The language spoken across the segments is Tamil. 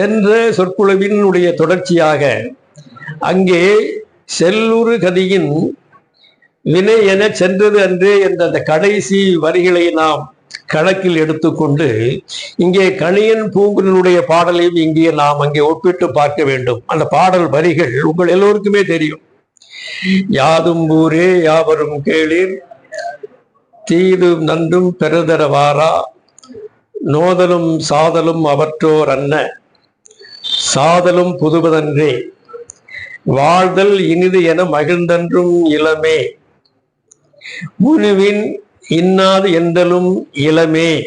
சென்ற சொற்குழுவினுடைய தொடர்ச்சியாக அங்கே செல்லுரு கதியின் வினை என சென்றது அன்றே என்ற அந்த கடைசி வரிகளை நாம் கணக்கில் எடுத்துக்கொண்டு இங்கே கணியன் பூங்குழனுடைய பாடலையும் இங்கே நாம் அங்கே ஒப்பிட்டு பார்க்க வேண்டும். அந்த பாடல் வரிகள் உங்கள் எல்லோருக்குமே தெரியும். யாதும் ஊரே யாவரும் கேளீர் தீதும் நன்றும் பெருதரவாரா நோதலும் சாதலும் அவற்றோர் அன்ன. சாதலும் புதுவதன்றே. வாழ்தல் இனிது என மகிழ்ந்தன்றும் இளமே. முழுவின் இன்னாது எந்தலும் இளமே.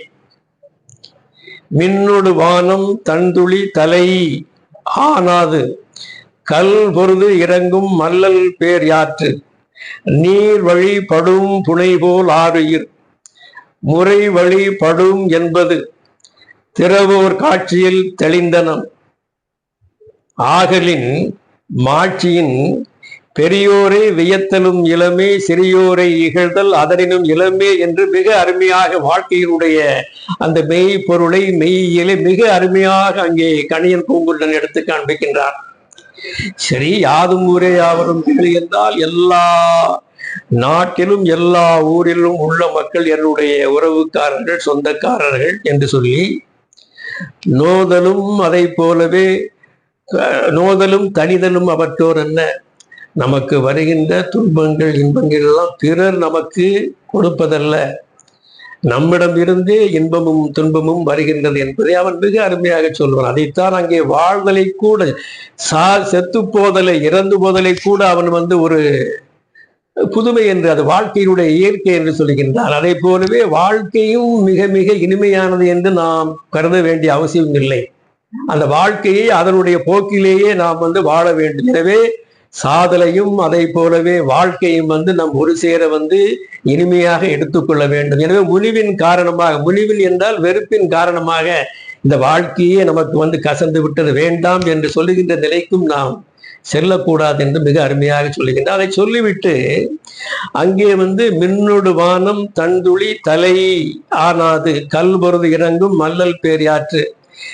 மின்னொடு வானம் தந்துளி தலை ஆனாது. கல் பொருது இறங்கும் மல்லல் பேர் யாற்று. நீர் வழி படும் புனை போல் ஆறுயிர். முறை வழி படும் என்பது. திறவோர் காட்சியில் தெளிந்தனம். ஆகலின் மாட்சியின் பெரியோரை வியத்தலும் இளமே சிறியோரை இகழ்தல் அதனினும் இளமே என்று மிக அருமையாக வாழ்க்கையினுடைய அந்த மெய் பொருளை மெய்யிலே மிக அருமையாக அங்கே கணியன் பூங்குன்றன் எடுத்து காண்பிக்கின்றார். சரி யாதும் ஊரே யாவரும் கேளு என்றால் எல்லா நாட்டிலும் எல்லா ஊரிலும் உள்ள மக்கள் என்னுடைய உறவுக்காரர்கள் சொந்தக்காரர்கள் என்று சொல்லி நோதலும் அதை போலவே நோதலும் கணிதலும் அவற்றோர் என்ன? நமக்கு வருகின்ற துன்பங்கள் இன்பங்கள் எல்லாம் பிறர் நமக்கு கொடுப்பதல்ல. நம்மிடம் இருந்தே இன்பமும் துன்பமும் வருகின்றது என்பதை அவன் மிக அருமையாக சொல்வான். அதைத்தான் அங்கே வாழ்தலை கூட சா செத்து போதலை இறந்து போதலை கூட அவன் வந்து ஒரு புதுமை என்று அது வாழ்க்கையினுடைய இயற்கை என்று சொல்கின்றார். அதை போலவே வாழ்க்கையும் மிக மிக இனிமையானது என்று நாம் கருத வேண்டிய அவசியம் இல்லை அந்த வாழ்க்கையை அதனுடைய போக்கிலேயே நாம் வந்து வாழ வேண்டும். எனவே சாதலையும் அதை போலவே வாழ்க்கையும் வந்து நம் ஒரு சேர வந்து இனிமையாக எடுத்துக்கொள்ள வேண்டும். எனவே முனிவின் காரணமாக முனிவின் என்றால் வெறுப்பின் காரணமாக இந்த வாழ்க்கையே நமக்கு வந்து கசந்து விட்டது. வேண்டாம் என்று சொல்லுகின்ற நிலைக்கும் நாம் செல்லக்கூடாது என்று மிக அருமையாக சொல்லுகின்ற அதை சொல்லிவிட்டு அங்கே வந்து மின்னொடு வானம் தந்துளி தலை ஆனாது. கல் பொருது இறங்கும் மல்லல் பேரியாற்று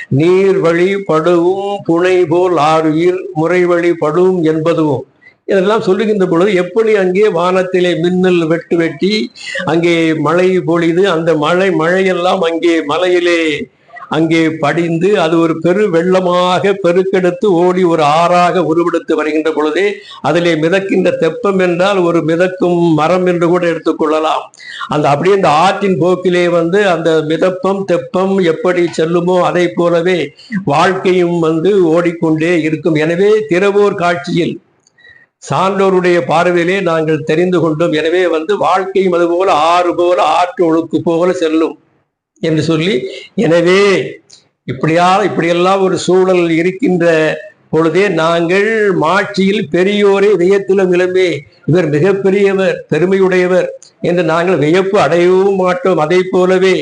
நீர் வழி படுவும் புனை போல் ஆறுயிர் முறை வழி படுவும் என்பதுவும். இதெல்லாம் சொல்லுகின்ற பொழுது எப்படி அங்கே வானத்திலே மின்னல் வெட்டு வெட்டி அங்கே மழை பொழிது அந்த மழை மழையெல்லாம் அங்கே மலையிலே அங்கே படிந்து அது ஒரு பெரு வெள்ளமாக பெருக்கெடுத்து ஓடி ஒரு ஆறாக உருவெடுத்து வருகின்ற பொழுதே அதிலே மிதக்கின்ற தெப்பம் என்றால் ஒரு மிதக்கும் மரம் என்று கூட எடுத்துக்கொள்ளலாம் அந்த அப்படியே அந்த ஆற்றின் போக்கிலே வந்து அந்த மிதப்பம் தெப்பம் எப்படி செல்லுமோ அதை போலவே வாழ்க்கையும் வந்து ஓடிக்கொண்டே இருக்கும். எனவே திறவோர் காட்சியில் சான்றோருடைய பார்வையிலே நாங்கள் தெரிந்து கொண்டோம். எனவே வந்து வாழ்க்கையும் அதுபோல ஆறு போல ஆற்று ஒழுக்கு போல செல்லும். என்று சொல்லி எனவே இப்படியா இப்படியெல்லாம் ஒரு சூழல் இருக்கின்ற பொழுதே நாங்கள் மாட்சியில் பெரியோரே வியத்திலும் இளமே இவர் மிகப்பெரியவர் பெருமையுடையவர் என்று நாங்கள் வியப்பு அடையவும் மாட்டோம். அதை போலவே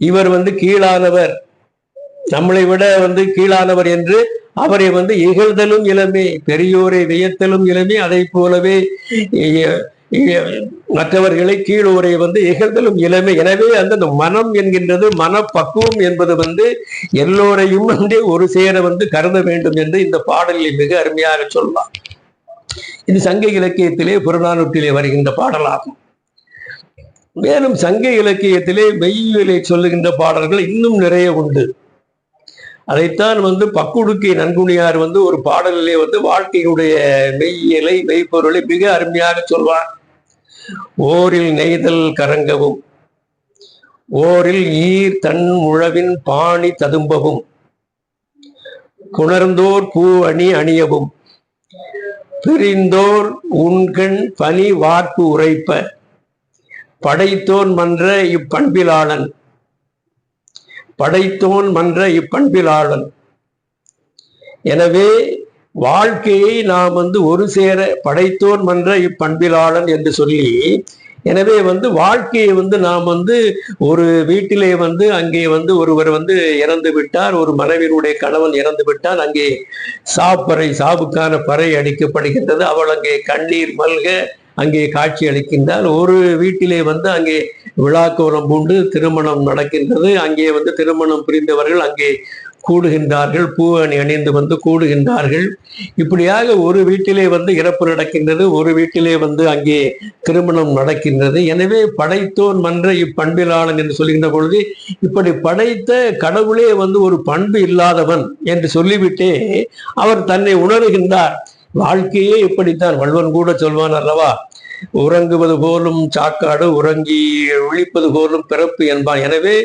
இவர் வந்து கீழானவர். நம்மளை விட வந்து கீழானவர் என்று அவரை வந்து இகழ்தலும் இளமே பெரியோரை வியத்தலும் இளமே அதை போலவே மற்றவர்களை கீழோரை வந்து இகழ்தலும் இளமை. எனவே அந்த மனம் என்கின்றது மனப்பக்குவம் என்பது வந்து எல்லோரையும் வந்து ஒரு சேர வந்து கருத வேண்டும் என்று இந்த பாடலில் மிக அருமையாக சொல்லலாம் இது சங்க இலக்கியத்திலே புறநானூற்றிலே வருகின்ற பாடலாகும். மேலும் சங்க இலக்கியத்திலே மெய்யிலே சொல்லுகின்ற பாடல்கள் இன்னும் நிறைய உண்டு. அதைத்தான் வந்து பக்குடுக்கை நன்குணியார் வந்து ஒரு பாடலிலே வந்து வாழ்க்கையினுடைய மெய்யியலை மெய்ப்பொருளை மிக அருமையாக சொல்வார். ஓரில் நெய்தல் கரங்கவும் ஓரில் ஈர் தன் முழவின் பாணி ததும்பவும் குணர்ந்தோர் பூ அணி அணியவும் பிரிந்தோர் உண்கண் பனி வார்ப்பு உரைப்ப படைத்தோன் மன்ற இப்பண்பிலாளன் படைத்தோன் மன்ற இப்பண்பிலாளன். எனவே வாழ்க்கையை நாம் வந்து ஒரு சேர படைத்தோன் மன்ற இப்பண்பிலாளன் என்று சொல்லி எனவே வந்து வாழ்க்கையை வந்து நாம் வந்து ஒரு வீட்டிலே வந்து அங்கே வந்து ஒருவர் வந்து இறந்து விட்டார் ஒரு மனைவியினுடைய கணவன் இறந்து விட்டார் அங்கே சாப்பறை சாவுக்கான பறை அடிக்கப்படுகின்றது அவள் அங்கே கண்ணீர் மல்க அங்கே காட்சி அளிக்கின்றார் ஒரு வீட்டிலே வந்து அங்கே விழாக்கோலம் பூண்டு திருமணம் நடக்கின்றது அங்கே வந்து திருமணம் புரிந்தவர்கள் அங்கே கூடுகின்றார்கள் பூ அணி அணிந்து வந்து கூடுகின்றார்கள். இப்படியாக ஒரு வீட்டிலே வந்து இறப்பு நடக்கின்றது ஒரு வீட்டிலே வந்து அங்கே திருமணம் நடக்கின்றது. எனவே படைத்தோன் மன்ற இப்பண்பிலாளன் என்று சொல்கின்ற பொழுது இப்படி படைத்த கடவுளே வந்து ஒரு பண்பு இல்லாதவன் என்று சொல்லிவிட்டே அவர் தன்னை உணர்கின்றார். வாழ்க்கையே இப்படித்தான். வள்ளுவன் கூட சொல்வான் அல்லவா உறங்குவது போலும் சாக்காடு உறங்கி விழிப்பது போலும் பிறப்பு என்பான். எனவே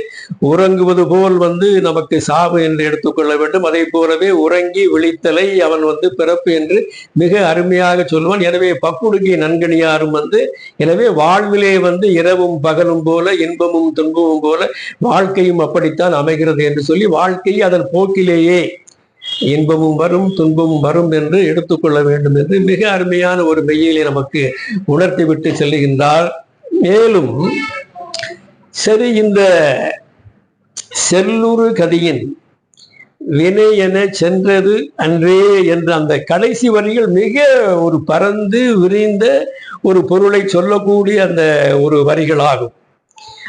உறங்குவது போல் வந்து நமக்கு சாவு என்று எடுத்துக்கொள்ள வேண்டும். அதே போலவே உறங்கி விழித்தலை அவன் வந்து பிறப்பு என்று மிக அருமையாக சொல்வான். எனவே பக்குடுகி நன்கணியாரும் வந்து எனவே வாழ்விலே வந்து இரவும் பகலும் போல இன்பமும் துன்பமும் போல வாழ்க்கையும் அப்படித்தான் அமைகிறது என்று சொல்லி வாழ்க்கையை அதன் போக்கிலேயே இன்பமும் வரும் துன்பமும் வரும் என்று எடுத்துக்கொள்ள வேண்டும் என்று மிக அருமையான ஒரு மெய்யிலே நமக்கு உணர்த்தி விட்டு செல்லுகின்றார். மேலும் சரி இந்த செல்லுரு கதியின் வினை என சென்றது அன்றே என்ற அந்த கடைசி வரிகள் மிக ஒரு பறந்து விரிந்த ஒரு பொருளை சொல்லக்கூடிய அந்த ஒரு வரிகளாகும்.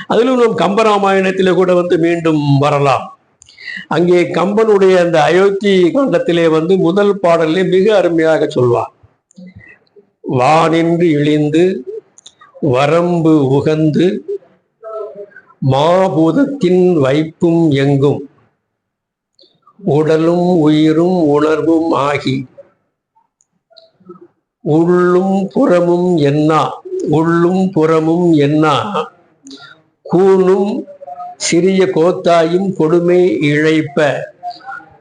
அதிலும் நம் கம்பராமாயணத்திலே கூட வந்து மீண்டும் வரலாம். அங்கே கம்பனுடைய அந்த அயோத்தி காண்டத்திலே வந்து முதல் பாடலே மிக அருமையாக சொல்வார். வானின்று இழிந்து வரம்பு உகந்து மாபூதத்தின் வைப்பும் எங்கும். உடலும் உயிரும் உணர்வும் ஆகி உள்ளும் புறமும் என்ன உள்ளும் புறமும் என்ன கூணும் சிறிய கோத்தாயின் கொடுமை இழைப்ப.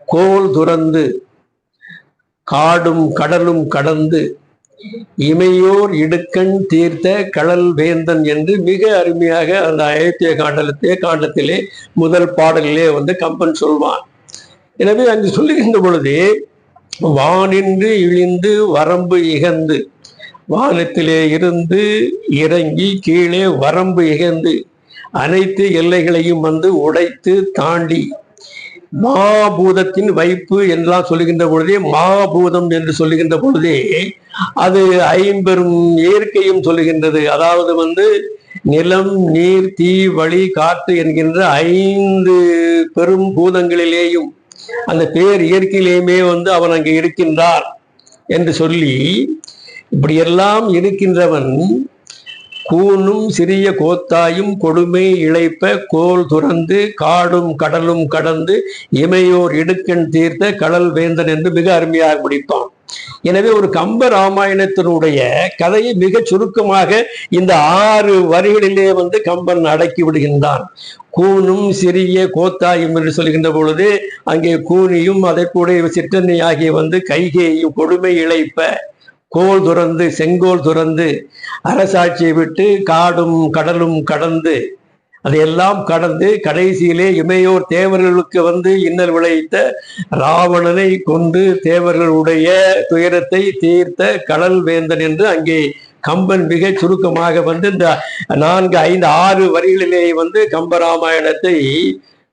கோல் துறந்து காடும் கடலும் கடந்து இமையோர் இடுக்கண் தீர்த்த கடல் வேந்தன் என்று மிக அருமையாக அந்த அயோத்திய காண்டலத்தே காண்டத்திலே முதல் பாடலிலே வந்து கம்பன் சொல்வான். எனவே அங்கு சொல்லுகின்ற பொழுது வானின்று இழிந்து வரம்பு இகந்து வானத்திலே இருந்து இறங்கி கீழே வரம்பு இகந்து அனைத்து எல்லைகளையும் வந்து உடைத்து தாண்டி மகாபூதத்தின் வைப்பு என்றெல்லாம் சொல்லுகின்ற பொழுதே மகாபூதம் என்று சொல்லுகின்ற பொழுதே அது ஐம்பெரும் இயற்கையும் சொல்லுகின்றது. அதாவது வந்து நிலம் நீர் தீ வழி காற்று என்கின்ற ஐந்து பெரும் பூதங்களிலேயும் அந்த பேர் இயற்கையிலேயுமே வந்து அவன் அங்கே இருக்கின்றார் என்று சொல்லி இப்படியெல்லாம் இருக்கின்றவன் கூனும் சிறிய கோத்தாயும் கொடுமை இழைப்ப கோல் துறந்து காடும் கடலும் கடந்து இமையோர் இடுக்கண் தீர்த்த கடல் வேந்தன் என்று மிக அருமையாக முடிப்பான். எனவே ஒரு கம்ப ராமாயணத்தினுடைய கதையை மிக சுருக்கமாக இந்த ஆறு வரிகளிலே வந்து கம்பன் அடக்கி விடுகின்றான். கூனும் சிறிய கோத்தாயும் என்று சொல்கின்ற பொழுது அங்கே கூனியும் அதற்குடைய கூட சிற்றனை ஆகிய வந்து கைகேயும் கொடுமை இழைப்ப கோல் துறந்து செங்கோல் துறந்து அரசாட்சியை விட்டு காடும் கடலும் கடந்து அதையெல்லாம் கடந்து கடைசியிலே இமையோர் தேவர்களுக்கு வந்து இன்னல் விளைவித்த ராவணனை கொண்டு தேவர்களுடைய துயரத்தை தீர்த்த கடல் வேந்தன் என்று அங்கே கம்பன் மிக சுருக்கமாக வந்து இந்த நான்கு ஐந்து ஆறு வரிகளிலே வந்து கம்பராமாயணத்தை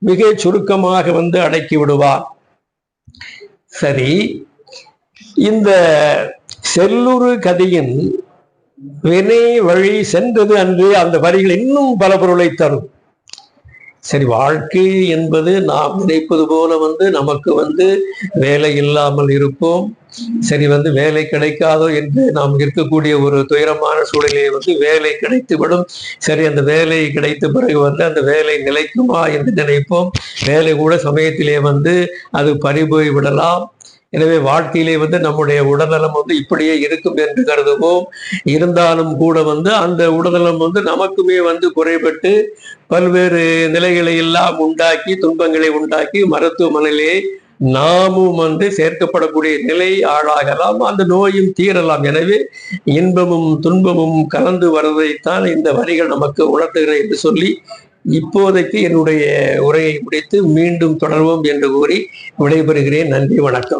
மிக சுருக்கமாக வந்து அடக்கி விடுவார் சரி இந்த செல்லுரு கதையின் வினை வழி சென்றது அன்று அந்த வரிகள் இன்னும் பல பொருளை தரும். சரி வாழ்க்கை என்பது நாம் நினைப்பது போல வந்து நமக்கு வந்து வேலை இல்லாமல் இருப்போம். சரி வந்து வேலை கிடைக்காதோ என்று நாம் இருக்கக்கூடிய ஒரு துயரமான சூழ்நிலையை வந்து வேலை கிடைத்துவிடும். சரி அந்த வேலை கிடைத்த பிறகு வந்து அந்த வேலை நிலைக்குமா என்று நினைப்போம். வேலை கூட சமயத்திலே வந்து அது பறிபோய் விடலாம் எனவே வாழ்க்கையிலே வந்து நம்முடைய உடல்நலம் வந்து இப்படியே இருக்கும் என்று கருதுவோம். இருந்தாலும் கூட வந்து அந்த உடல்நலம் வந்து நமக்குமே வந்து குறைபட்டு பல்வேறு நிலைகளை எல்லாம் உண்டாக்கி துன்பங்களை உண்டாக்கி மருத்துவமனையிலே நாமும் வந்து சேர்க்கப்படக்கூடிய நிலை ஆளாகலாம். அந்த நோயும் தீரலாம். எனவே இன்பமும் துன்பமும் கலந்து வருவதைத்தான் இந்த வரிகள் நமக்கு உணர்த்துகிறேன் என்று சொல்லி இப்போதைக்கு என்னுடைய உரையை முடித்து மீண்டும் தொடர்வோம் என்று கூறி விடைபெறுகிறேன். நன்றி வணக்கம்.